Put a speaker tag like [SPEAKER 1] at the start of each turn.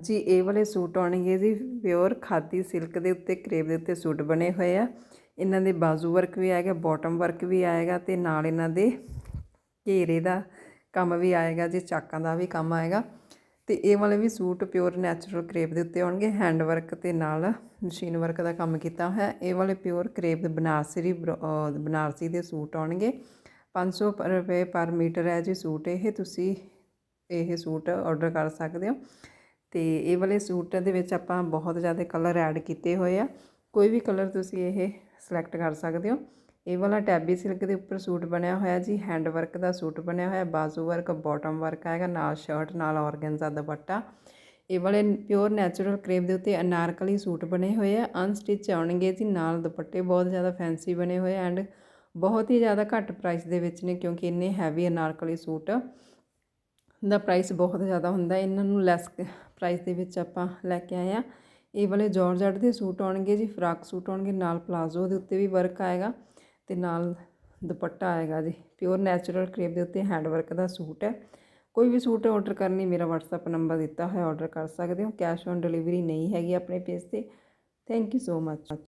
[SPEAKER 1] ਜੀ, ਇਹ ਵਾਲੇ ਸੂਟ ਆਉਣਗੇ ਜੀ ਪਿਓਰ ਖਾਦੀ ਸਿਲਕ ਦੇ ਉੱਤੇ ਕਰੇਬ ਦੇ ਉੱਤੇ ਸੂਟ ਬਣੇ ਹੋਏ ਆ। ਇਹਨਾਂ ਦੇ ਬਾਜ਼ੂ ਵਰਕ ਵੀ ਆਏਗਾ ਬਾਟਮ ਵਰਕ ਵੀ ਆਏਗਾ ਤੇ ਨਾਲ ਇਹਨਾਂ ਦੇ ਘੇਰੇ ਦਾ ਕੰਮ ਵੀ ਆਏਗਾ ਜੀ, ਚਾਕਾਂ ਦਾ ਵੀ ਕੰਮ ਆਏਗਾ। ਤੇ ਇਹ ਵਾਲੇ ਵੀ ਸੂਟ ਪਿਓਰ ਨੈਚੁਰਲ ਕਰੇਪ ਦੇ ਉੱਤੇ ਆਉਣਗੇ ਹੈਂਡ ਵਰਕ ਤੇ ਨਾਲ ਮਸ਼ੀਨ ਵਰਕ ਦਾ ਕੰਮ ਕੀਤਾ ਹੋਇਆ। ਇਹ ਵਾਲੇ ਪਿਓਰ ਕਰੇਬ ਦੇ ਬਨਾਰਸੀ ਬਰ- ਬਨਾਰਸੀ ਦੇ ਸੂਟ ਆਉਣਗੇ। 500 ਪਰ- ਰੁਪਏ ਪਰ ਮੀਟਰ ਹੈ ਜੀ ਸੂਟ ਇਹ, ਤੁਸੀਂ ਇਹ ਸੂਟ ਆਰਡਰ ਕਰ ਸਕਦੇ ਹੋ। ਤੇ ਇਹ ਵਾਲੇ ਸੂਟ ਦੇ ਵਿੱਚ ਆਪਾਂ ਬਹੁਤ ਜ਼ਿਆਦਾ ਕਲਰ ਐਡ ਕੀਤੇ ਹੋਏ ਆ। ਕੋਈ ਵੀ ਕਲਰ ਤੁਸੀਂ ਇਹ ਸਿਲੈਕਟ ਕਰ ਸਕਦੇ ਹੋ। ਇਹ ਵਾਲਾ ਟੈਬੀ ਸਿਲਕ ਦੇ ਉੱਪਰ ਸੂਟ ਬਣਿਆ ਹੋਇਆ ਜੀ। ਹੈਂਡ ਵਰਕ ਦਾ ਸੂਟ ਬਣਿਆ ਹੋਇਆ। ਬਾਜ਼ੂ ਵਰਕ ਬਾਟਮ ਵਰਕ ਆਏਗਾ। ਨਾਲ ਸ਼ਰਟ ਨਾਲ ਔਰਗੈਂਜ਼ਾ ਦੁਪੱਟਾ। ਇਹ ਵਾਲੇ ਪਿਓਰ ਨੈਚੁਰਲ ਕਰੇਪ ਦੇ ਉੱਤੇ ਅਨਾਰਕਲੀ ਸੂਟ ਬਣੇ ਹੋਏ ਆ। ਅਨਸਟਿਚ ਆਉਣਗੇ ਜੀ। ਨਾਲ ਦੁਪੱਟੇ ਬਹੁਤ ਜ਼ਿਆਦਾ ਫੈਂਸੀ ਬਣੇ ਹੋਏ ਐਂਡ ਬਹੁਤ ਹੀ ਜ਼ਿਆਦਾ ਘੱਟ ਪ੍ਰਾਈਸ ਦੇ ਵਿੱਚ ਨੇ, ਕਿਉਂਕਿ ਇੰਨੇ ਹੈਵੀ ਅਨਾਰਕਲੀ ਸੂਟ। ਦਾ ਪ੍ਰਾਈਸ ਬਹੁਤ ਜ਼ਿਆਦਾ ਹੁੰਦਾ ਇਹਨਾਂ ਨੂੰ ਲੈਸ ਪ੍ਰਾਈਸ ਦੇ ਵਿੱਚ ਆਪਾਂ ਲੈ ਕੇ ਆਏ ਆ ਇਹ ਵਾਲੇ ਜਾਰਜਟ ਦੇ ਸੂਟ ਆਉਣਗੇ ਜੀ ਫਰਾਕ ਸੂਟ ਆਉਣਗੇ, ਨਾਲ ਪਲਾਜ਼ੋ ਦੇ ਉੱਤੇ ਵੀ ਵਰਕ ਆਏਗਾ ਤੇ ਨਾਲ ਦੁਪੱਟਾ ਆਏਗਾ ਜੀ। ਪਿਓਰ ਨੈਚੁਰਲ ਕਰੇਪ ਦੇ ਉੱਤੇ ਹੈਂਡ ਵਰਕ ਦਾ ਸੂਟ ਹੈ। ਕੋਈ ਵੀ ਸੂਟ ਆਰਡਰ ਕਰਨੀ ਮੇਰਾ WhatsApp ਨੰਬਰ ਦਿੱਤਾ ਹੋਇਆ ਆਰਡਰ ਕਰ ਸਕਦੇ ਹੋ। ਕੈਸ਼ ਔਨ ਡਿਲੀਵਰੀ ਨਹੀਂ ਹੈਗੀ ਆਪਣੇ ਪੇਜ ਤੇ। Thank you so much